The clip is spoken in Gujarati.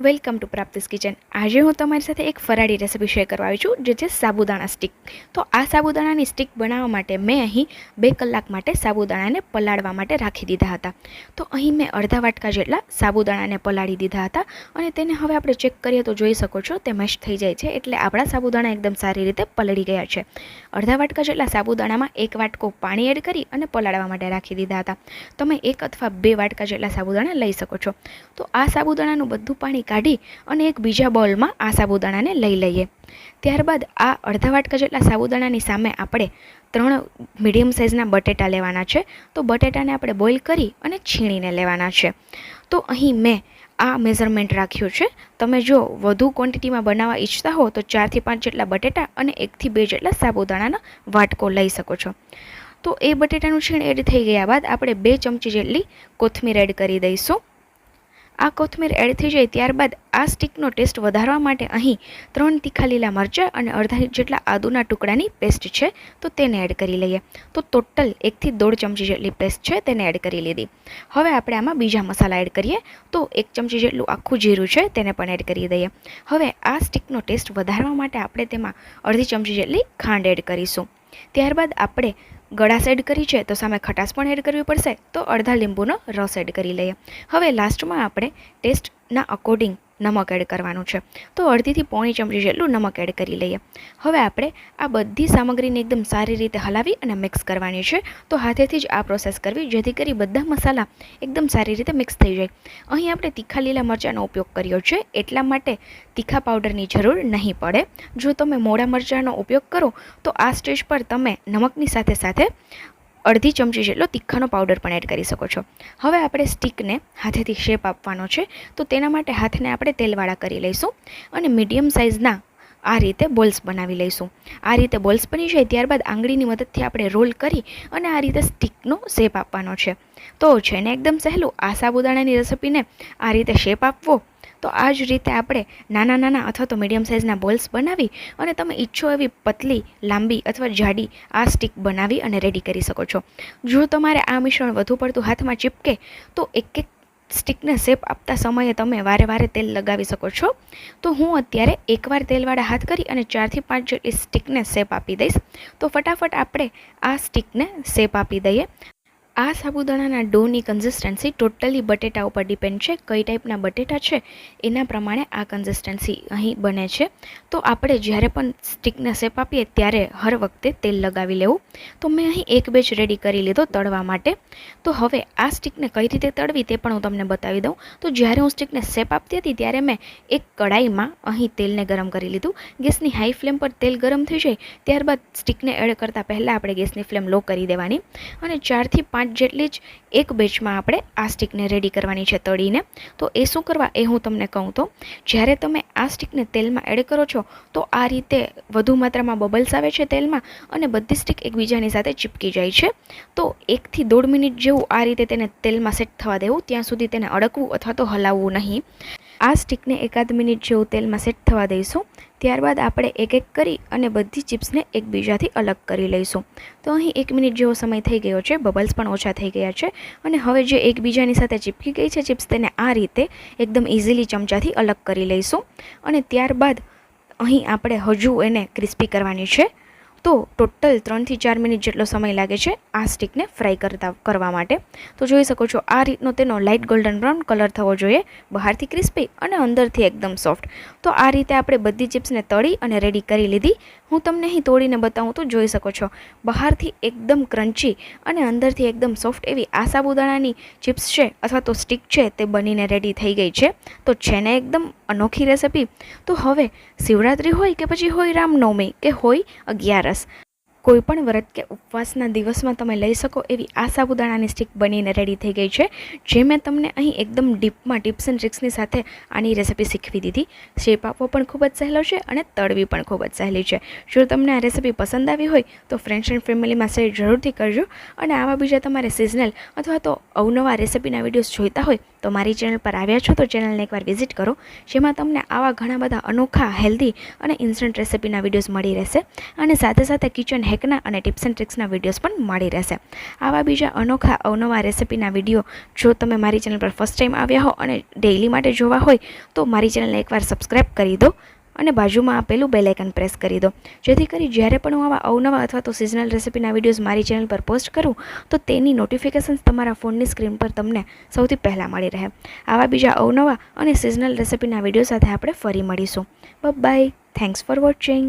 Welcome to પ્રાપ્તિસ kitchen. આજે હું તમારી સાથે એક ફરાળી રેસીપી શેર કરવા આવી છું, જે છે સાબુદાણા સ્ટીક. તો આ સાબુદાણાની સ્ટીક બનાવવા માટે મેં અહીં બે કલાક માટે સાબુદાણાને પલાળવા માટે રાખી દીધા હતા. તો અહીં મેં અડધા વાટકા જેટલા સાબુદાણાને પલાળી દીધા હતા અને તેને હવે આપણે ચેક કરીએ તો જોઈ શકો છો તે મેશ થઈ જાય છે, એટલે આપણા સાબુદાણા એકદમ સારી રીતે પલળી ગયા છે. અડધા વાટકા જેટલા સાબુદાણામાં એક વાટકો પાણી એડ કરી અને પલાળવા માટે રાખી દીધા હતા. તમે એક અથવા બે વાટકા જેટલા સાબુદાણા લઈ શકો છો. તો આ સાબુદાણાનું બધું પાણી કાઢી અને એક બીજા બોલમાં આ સાબુદાણાને લઈ લઈએ. ત્યારબાદ આ અડધા વાટકા જેટલા સાબુદાણાની સામે આપણે ત્રણ મીડિયમ સાઇઝના બટેટા લેવાના છે. તો બટેટાને આપણે બોઇલ કરી અને છીણીને લેવાના છે. તો અહીં મેં આ મેઝરમેન્ટ રાખ્યું છે. તમે જો વધુ ક્વોન્ટિટીમાં બનાવવા ઈચ્છતા હો તો ચારથી પાંચ જેટલા બટેટા અને એકથી બે જેટલા સાબુદાણાના વાટકો લઈ શકો છો. તો એ બટેટાનું છીણ એડ થઈ ગયા બાદ આપણે બે ચમચી જેટલી કોથમીર એડ કરી દઈશું. આ કોથમીર એડ થઈ જાય ત્યારબાદ આ સ્ટીકનો ટેસ્ટ વધારવા માટે અહીં ત્રણ તીખા લીલા મરચાં અને અડધા જેટલા આદુના ટુકડાની પેસ્ટ છે, તો તેને એડ કરી લઈએ. તો ટોટલ એકથી દોઢ ચમચી જેટલી પેસ્ટ છે, તેને એડ કરી લીધી. હવે આપણે આમાં બીજા મસાલા એડ કરીએ, તો એક ચમચી જેટલું આખું જીરું છે, તેને પણ એડ કરી દઈએ. હવે આ સ્ટીકનો ટેસ્ટ વધારવા માટે આપણે તેમાં અડધી ચમચી જેટલી ખાંડ એડ કરીશું. ત્યારબાદ આપણે ગળાશ એડ કરી છે, તો સામે ખટાશ પણ એડ કરવી પડશે, તો અડધા લીંબુનો રસ એડ કરી લઈએ. હવે લાસ્ટમાં આપણે ટેસ્ટના અકોર્ડિંગ નમક એડ કરવાનું છે. તો અડધીથી પોણી ચમચી જેટલું નમક એડ કરી લઈએ. હવે આપણે આ બધી સામગ્રીને એકદમ સારી રીતે હલાવી અને મિક્સ કરવાની છે. તો હાથેથી જ આ પ્રોસેસ કરવી, જેથી કરી બધા મસાલા એકદમ સારી રીતે મિક્સ થઈ જાય. અહીં આપણે તીખા લીલા મરચાંનો ઉપયોગ કર્યો છે. એટલા માટે તીખા પાવડરની જરૂર નહીં પડે. જો તમે મોડા મરચાંનો ઉપયોગ કરો, તો આ સ્ટેજ પર તમે નમકની સાથે સાથે અડધી ચમચી જેટલો તીખાનો પાવડર પણ એડ કરી શકો છો. હવે આપણે સ્ટીકને હાથેથી શેપ આપવાનો છે. તો તેના માટે હાથને આપણે તેલવાળા કરી લઈશું. અને મીડિયમ સાઇઝના આ રીતે બોલ્સ બનાવી લઈશું. આ રીતે બોલ્સ બની જાય ત્યારબાદ આંગળીની મદદથી આપણે રોલ કરી અને આ રીતે સ્ટીકનો શેપ આપવાનો છે. તો છે ને એકદમ સહેલું આ સાબુદાણાની રેસિપીને આ રીતે શેપ આપવો, તો આ જ રીતે આપણે નાના નાના અથવા તો મીડિયમ સાઇઝના બોલ્સ બનાવી અને તમે ઈચ્છો એવી પતલી, લાંબી અથવા જાડી આ સ્ટીક બનાવી અને રેડી કરી શકો છો. જો તમારે આ મિશ્રણ વધુ પડતું હાથમાં ચીપકે, તો એક એક સ્ટીકને શેપ આપતા સમયે તમે વારે વારે તેલ લગાવી શકો છો. તો હું અત્યારે એકવાર તેલવાળા હાથ કરી અને ચારથી પાંચ જેટલી સ્ટીકને શેપ આપી દઈશ. તો ફટાફટ આપણે આ સ્ટીકને શેપ આપી દઈએ. આ સાબુદાણાના ડોની કન્સિસ્ટન્સી ટોટલી બટેટા ઉપર ડિપેન્ડ છે. કઈ ટાઈપના બટેટા છે એના પ્રમાણે આ કન્સિસ્ટન્સી અહીં બને છે. તો આપણે જ્યારે પણ સ્ટીકને શેપ આપીએ ત્યારે હર વખતે તેલ લગાવી લેવું. તો મેં અહીં એક બેચ રેડી કરી લીધો તળવા માટે. તો હવે આ સ્ટીકને કઈ રીતે તળવી તે પણ હું તમને બતાવી દઉં. તો જ્યારે હું સ્ટીકને શેપ આપતી હતી ત્યારે મેં એક કડાઈમાં અહીં તેલને ગરમ કરી લીધું. ગેસની હાઈ ફ્લેમ પર તેલ ગરમ થઈ જાય, ત્યારબાદ સ્ટીકને એડ કરતાં પહેલાં આપણે ગેસની ફ્લેમ લો કરી દેવાની. અને ચારથી પાંચ પાંચ જેટલી જ એક બેચમાં આપણે આ સ્ટીકને રેડી કરવાની છે તળીને. તો એ શું કરવા? એ હું તમને કહું તો, જ્યારે તમે આ સ્ટીકને તેલમાં એડ કરો છો, તો આ રીતે વધુ માત્રામાં બબલ્સ આવે છે તેલમાં અને બધી સ્ટીક એકબીજાની સાથે ચીપકી જાય છે. તો એકથી દોઢ મિનિટ જેવું આ રીતે તેને તેલમાં સેટ થવા દેવું, ત્યાં સુધી તેને અડકવું અથવા તો હલાવવું નહીં. આ સ્ટીકને એકાદ મિનિટ જેવું તેલમાં સેટ થવા દઈશું. ત્યારબાદ આપણે એક એક કરી અને બધી ચિપ્સને એકબીજાથી અલગ કરી લઈશું. તો અહીં એક મિનિટ જેવો સમય થઈ ગયો છે. બબલ્સ પણ ઓછા થઈ ગયા છે. અને હવે જે એકબીજાની સાથે ચીપકી ગઈ છે ચિપ્સ, તેને આ રીતે એકદમ ઇઝીલી ચમચાથી અલગ કરી લઈશું. અને ત્યારબાદ અહીં આપણે હજુ એને ક્રિસ્પી કરવાની છે. તો ટોટલ ત્રણથી ચાર મિનિટ જેટલો સમય લાગે છે આ સ્ટીકને ફ્રાય કરતા કરવા માટે. તો જોઈ શકો છો, આ રીતનો તેનો લાઇટ ગોલ્ડન બ્રાઉન કલર થવો જોઈએ, બહારથી ક્રિસ્પી અને અંદરથી એકદમ સોફ્ટ. તો આ રીતે આપણે બધી ચિપ્સને તળી અને રેડી કરી લીધી. હું તમને અહીં તોડીને બતાવું તો જોઈ શકો છો, બહારથી એકદમ ક્રન્ચી અને અંદરથી એકદમ સોફ્ટ એવી આ સાબુદાણાની ચિપ્સ છે અથવા તો સ્ટીક છે તે બનીને રેડી થઈ ગઈ છે. તો છે ને એકદમ અનોખી રેસિપી? તો હવે શિવરાત્રિ હોય કે પછી હોય રામનવમી કે હોય અગિયારસ? કોઈપણ વ્રત કે ઉપવાસના દિવસમાં તમે લઈ શકો એવી આ સાબુદાણાની સ્ટીક બનીને રેડી થઈ ગઈ છે, જે મેં તમને અહીં એકદમ ડીપમાં ટિપ્સ એન્ડ ટ્રિક્સની સાથે આની રેસિપી શીખવી દીધી. શેપ આપવો પણ ખૂબ જ સહેલો છે અને તળવી પણ ખૂબ જ સહેલી છે. જો તમને આ રેસિપી પસંદ આવી હોય, તો ફ્રેન્ડ્સ એન્ડ ફેમિલીમાં શેર જરૂરથી કરજો અને આવા બીજા તમારે સિઝનલ અથવા તો અવનવા રેસિપીના વિડીયોઝ જોઈતા હોય તો મારી ચેનલ પર આવ્યા છો તો ચેનલને એકવાર વિઝિટ કરો. જેમાં તમને આવા ઘણા બધા અનોખા, હેલ્ધી અને ઇન્સ્ટન્ટ રેસિપીના વિડીયોઝ મળી રહેશે અને સાથે સાથે કિચન હેકના અને ટિપ્સ એન્ડ ટ્રિક્સના વિડીયોઝ પણ મળી રહેશે. આવા બીજા અનોખા, અવનવા રેસિપીના વીડિયો જો તમે મારી ચેનલ પર ફર્સ્ટ ટાઈમ આવ્યા હો અને ડેઇલી માટે જોવા હોય તો મારી ચેનલને એકવાર સબસ્ક્રાઈબ કરી દો. અને બાજુમાં આપેલું બેલ આઇકન પ્રેસ કરી દો. જેથી કરી જ્યારે પણ હું આવા અવનવા અથવા તો સિઝનલ રેસિપીના વિડીયોઝ મારી ચેનલ પર પોસ્ટ કરું, તો તેની નોટિફિકેશન્સ તમારા ફોનની સ્ક્રીન પર તમને સૌથી પહેલાં મળી રહે. આવા બીજા અવનવા અને સિઝનલ રેસિપીના વીડિયો સાથે આપણે ફરી મળીશું. By thanks for watching